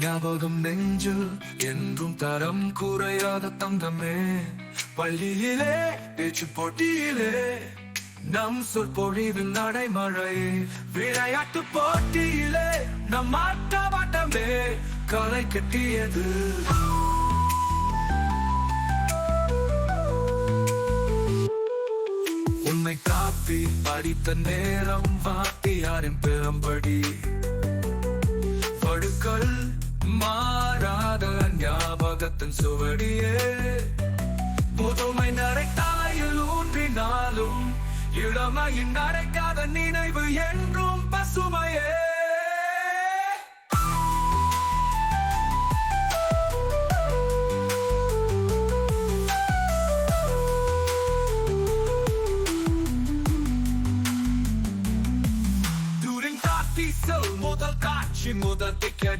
ஞாபகம் நெஞ்சு என்றும் தரம் குறையாத தங்கமே. பள்ளியிலே பேச்சு போட்டியிலே நம் சொற்பொழிவு நடைமழை விளையாட்டு போட்டியிலே நம் ஆட்ட கலை கட்டியது. உன்னை காப்பி படித்த நேரம் வாத்தியாரின் பெரும்படி படுக்கள் மாறாத ஞாபகத்தின் சுவடியே. புதுமை நரைத்தாயில் ஊன்றினாலும் இளமையின் நரைக்காத நினைவு என்றும் பசுமையே.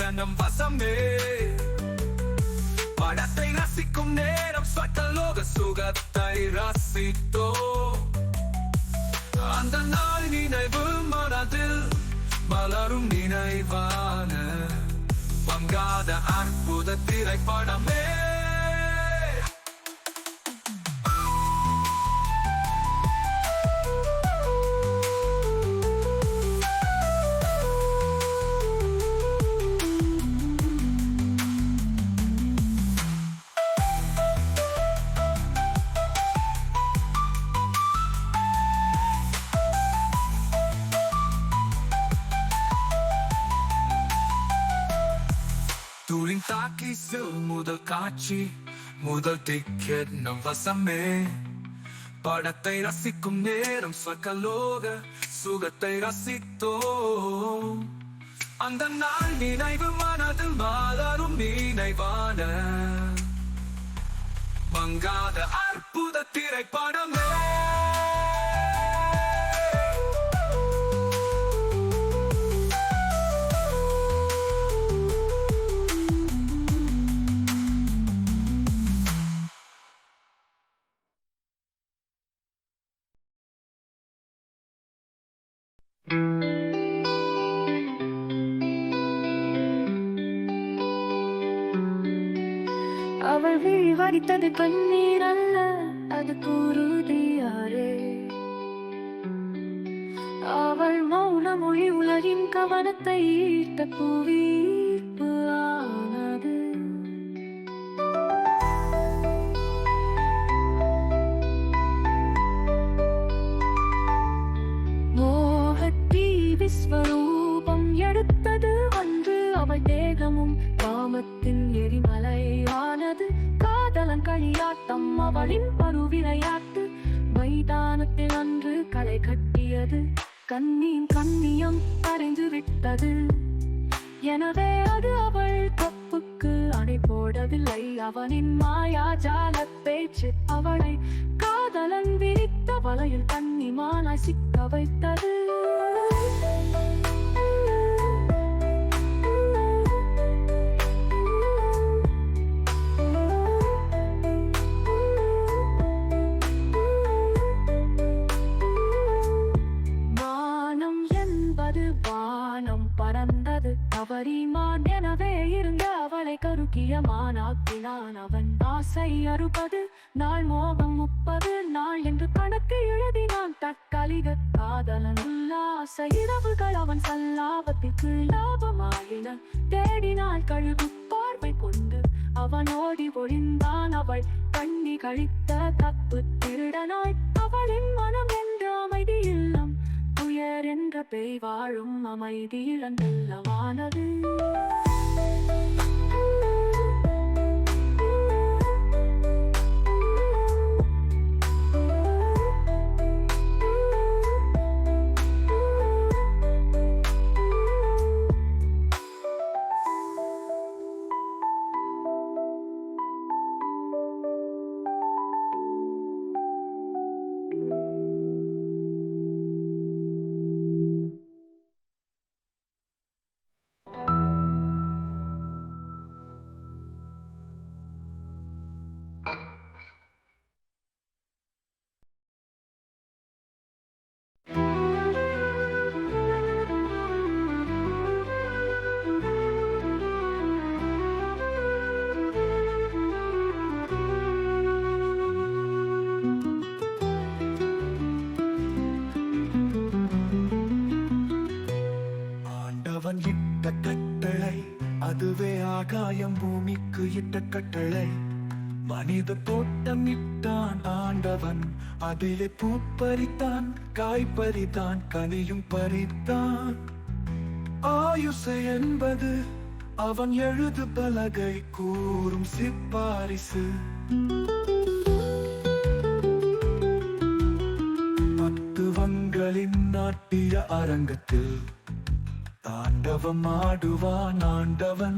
முதல் வசமே. படத்தை ரசிக்கும் நேரம் சட்டலோக சுகத்தை ரசித்தோ. அந்த நாள் நினைவு மனதில் மலரும் நினைவான. பங்காத அற்புத திரைப்படமே. காட்சி. முதல் டிக்கெட் நம் வசமே படத்தை ரசிக்கும் நேரம் சகலோக சுகத்தை ரசித்தோம். அந்த நாள் நினைவு மனதில் மலரும் நினைவான. மங்காத அற்புத திரைப்படமே. அவள் விழி வரித்தது பன்னீர் அல்ல அது கூறுதியாரே அவள் மௌன மொழி உலகின் கவனத்தை ஈர்த்த புவி. போடவில்லை அவனின் மாயா ஜால பேச்சு அவளை காதலன் விரித்த வலையில் தன்னிமான சிக்க வைத்தது. வானம் என்பது வானம் பறந்தது தவறிமான் எனவே இருந்த அவன் ஆசை அறுபது நாள் மோகம் முப்பது நாள் என்று கணக்கு எழுதினான். தற்காலிக காதலன் உல்லாச இரவுகள் அவன் சல்லாபத்திற்கு லாபமாயின. தேடினாள் கழுகு பார்வை கொண்டு அவன் ஓடி ஒழிந்தான் அவள். கண்ணி கழித்த தப்பு திருடனாய் அவளின் மனம் என்ற அமைதி இல்லம். துயர் என்ற பேய் வாழும் அமைதி இழந்தல்லவானது இட்ட கட்டளை அதுவே ஆகாயம் பூமிக்கு இட்ட கட்டளை. மனித தோட்டம் இட்டான் ஆண்டவன் அதிலே பூ பறித்தான் காய் பறித்தான் கனியும் பறித்தான். ஆயுசு என்பது அவன் எழுது பலகை கூறும் சிப்பாரிசு. பத்துவங்களின் நாட்டிய அரங்கத்தில் தாண்டவம் ஆடுவான் ஆண்டவன்.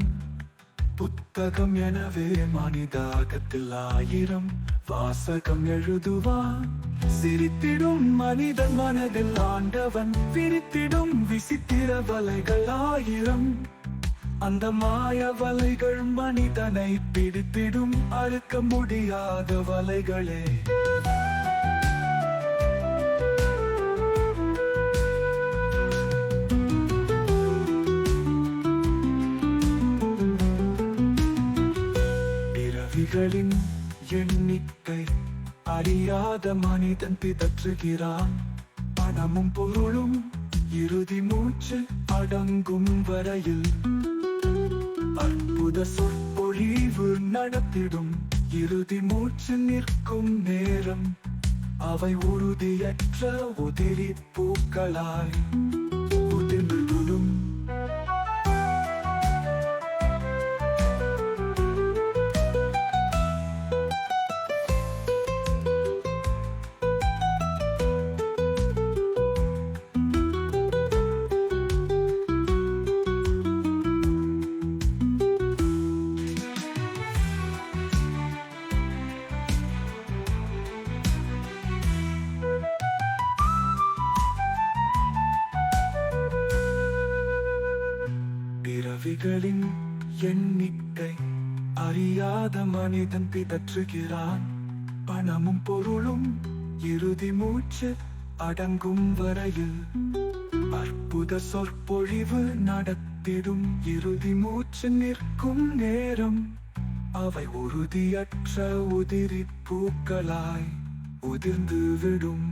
புத்தகம் எனவே மனிதாகத்தில் ஆயிரம். வாசகம் எழுதுவான். சிரித்திடும் மனிதன் மனதில் ஆண்டவன். விரித்திடும் விசித்திர வலைகள் ஆயிரம். அந்த மாய வலைகள் மனிதனை பிடித்திடும். அறுக்க முடியாத வலைகளே. அறியாத மனிதன் பிதற்றுகிறான். பணமும் பொருளும் இறுதி மூச்சு அடங்கும் வரையில். அற்புத சொற்பொழிவு நடத்திடும். இறுதி மூச்சு நிற்கும் நேரம். அவை உறுதியற்ற உதிரி பூக்களாய். பிறவிகளின் எண்ணிக்கை அறியாத மனிதன் பிதற்றுகிறான். பணமும் பொருளும் இறுதி மூச்சு அடங்கும் வரையில் அற்புத சொற்பொழிவு நடத்திடும். இறுதி மூச்சு நிற்கும் நேரம் அவை உறுதியற்ற உதிரி பூக்களாய் உதிர்ந்து விடும்.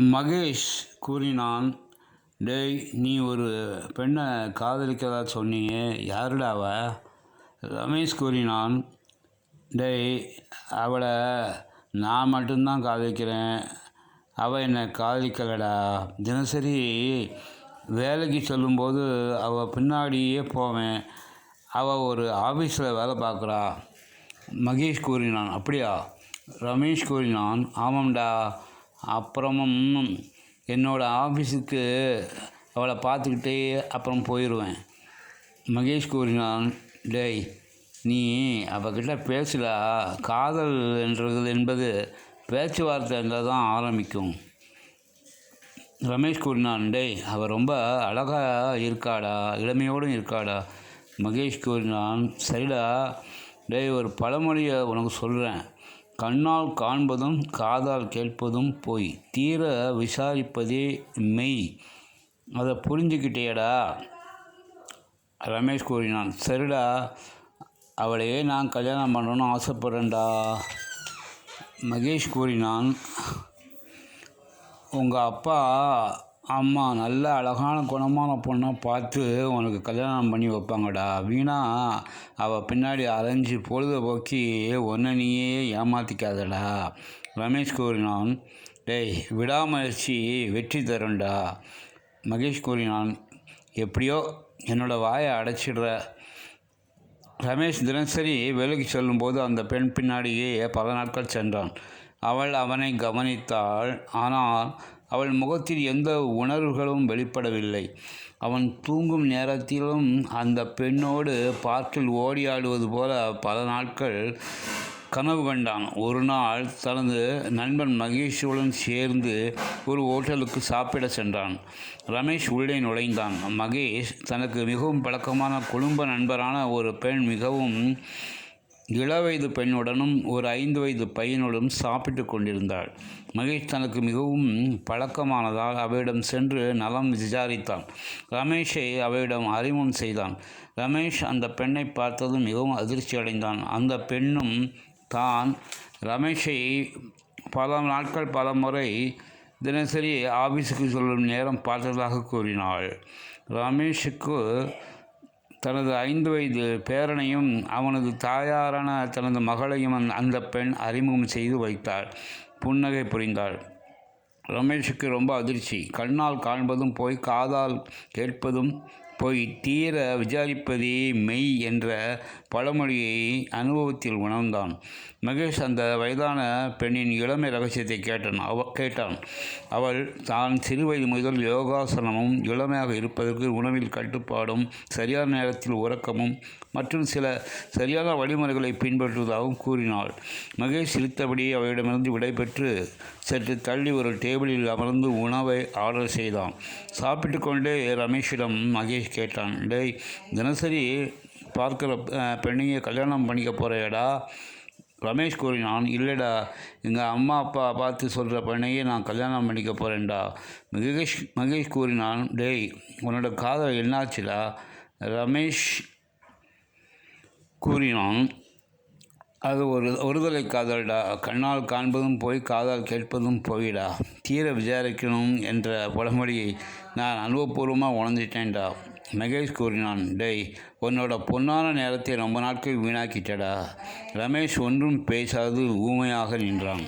மகேஷ் கூறினான் டேய் நீ ஒரு பெண்ணை காதலிக்கிறதா சொன்னீங்க. யாருடா அவ? ரமேஷ் கூறினான் டேய் அவளை நான் மட்டும்தான் காதலிக்கிறேன். அவள் என்னை காதலிக்கலடா. தினசரி வேலைக்கு சொல்லும்போது அவள் பின்னாடியே போவேன். அவள் ஒரு ஆஃபீஸில் வேலை பார்க்குறா. மகேஷ் கூறினான் அப்படியா? ரமேஷ் கூறினான் ஆமாம்டா. அப்புறமும் என்னோடய ஆஃபீஸுக்கு அவளை பார்த்துக்கிட்டே அப்புறம் போயிடுவேன். மகேஷ் கூறினான் டேய் நீ அவகிட்ட பேசலா காதல் என்றது என்பது பேச்சுவார்த்தை என்றது தான் ஆரம்பிக்கும். ரமேஷ் கூறினான் டேய் அவள் ரொம்ப அழகாக இருக்காடா இளமையோடும் இருக்காடா. மகேஷ் கூறினான் சரிடா. டேய் ஒரு பழமொழியை உனக்கு சொல்கிறேன் கண்ணால் காண்பதும் காதால் கேட்பதும் போய். தீர விசாரிப்பதே மெய். அதை புரிஞ்சுக்கிட்டேடா ரமேஷ் கூறினான். சரிடா. அவளையே நான் கல்யாணம் பண்ணணும்னு ஆசைப்பட்றேன்டா. மகேஷ் கூறினான். உங்கள் அப்பா ஆமாம் நல்ல அழகான குணமான பொண்ணை பார்த்து உனக்கு கல்யாணம் பண்ணி வைப்பாங்கடா. வீணா அவள் பின்னாடி அலைஞ்சு பொழுதுபோக்கி ஒன்றை நீயே ஏமாற்றிக்காதடா ரமேஷ் கூறினான் டேய் விடாமுயற்சி வெற்றி தரும்டா. மகேஷ் கூறினான் எப்படியோ என்னோடய வாயை அடைச்சிடுற. ரமேஷ் தினசரி வேலைக்கு செல்லும்போது அந்த பெண் பின்னாடியே பல நாட்கள் சென்றான். அவள் அவனை கவனித்தாள். ஆனால் அவள் முகத்தில் எந்த உணர்வுகளும் வெளிப்படவில்லை. அவன் தூங்கும் நேரத்திலும் அந்த பெண்ணோடு பார்க்கில் ஓடியாடுவது போல பல நாட்கள் கனவு கண்டான். ஒரு நாள் தனது நண்பன் மகேஷுடன் சேர்ந்து ஒரு ஹோட்டலுக்கு சாப்பிட சென்றான். ரமேஷ் உள்ளே நுழைந்தான். மகேஷ் தனக்கு மிகவும் பழக்கமான குடும்ப நண்பரான ஒரு பெண் மிகவும் இளவயது பெண்ணுடனும் ஒரு ஐந்து வயது பையனுடன் சாப்பிட்டு கொண்டிருந்தாள். மகேஷ் தனக்கு மிகவும் பழக்கமானதால் அவளிடம் சென்று நலம் விசாரித்தான். ரமேஷை அவளிடம் அறிமுகம் செய்தான். ரமேஷ் அந்த பெண்ணை பார்த்ததும் மிகவும் அதிர்ச்சி அடைந்தான். அந்த பெண்ணும் தான் ரமேஷை பல நாட்கள் பல முறை தினசரி ஆபீஸுக்கு செல்லும் நேரம் பார்த்ததாக கூறினாள். ரமேஷுக்கு தனது ஐந்து வயது பேரனையும் அவனது தாயாரான தனது மகளையும் அந்த- பெண் அறிமுகம் செய்து வைத்தாள். புன்னகை புரிந்தாள். ரமேஷுக்கு ரொம்ப அதிர்ச்சி. கண்ணால் காண்பதும் போய் காதால் கேட்பதும் போய் தீர விசாரிப்பதே மெய் என்ற பழமொழியை அனுபவத்தில் உணர்ந்தான். மகேஷ் அந்த வயதான பெண்ணின் இளமை ரகசியத்தை கேட்டான். அவ கேட்டான். அவள் தான் சிறுவயது முதல் யோகாசனமும் இளமையாக இருப்பதற்கு உணவில் கட்டுப்பாடும் சரியான நேரத்தில் உறக்கமும் மற்றும் சில சரியான வழிமுறைகளை பின்பற்றுவதாகவும் கூறினாள். மகேஷ் சிரித்தபடி அவளிடமிருந்து விடைபெற்று சற்று தள்ளி ஒரு டேபிளில் அமர்ந்து உணவை ஆர்டர் செய்தான். சாப்பிட்டு கொண்டே ரமேஷிடம் மகேஷ் கேட்டான். டேய் தினசரி பார்க்குற பெண்ணையை கல்யாணம் பண்ணிக்க போகிறேடா ரமேஷ் கூறினான் இல்லைடா. எங்கள் அம்மா அப்பா பார்த்து சொல்கிற பெண்ணையே நான் கல்யாணம் பண்ணிக்க போகிறேன்டா மகேஷ் மகேஷ் கூறினான் டேய் உன்னோட காதல் என்னாச்சுடா? ரமேஷ் கூறினான் அது ஒரு ஒருதலை காதல்டா. கண்ணால் காண்பதும் போய் காதால் கேட்பதும் போயிடா. தீர விசாரிக்கணும் என்ற பழமொழியை நான் அனுபவபூர்வமாக உணர்ந்துட்டேன்டா. மகேஷ் கூறினான் டேய் உன்னோட பொன்னான நேரத்தை ரொம்ப நாட்கள் வீணாக்கிட்டடா. ரமேஷ் ஒன்றும் பேசாது ஊமையாக நின்றான்.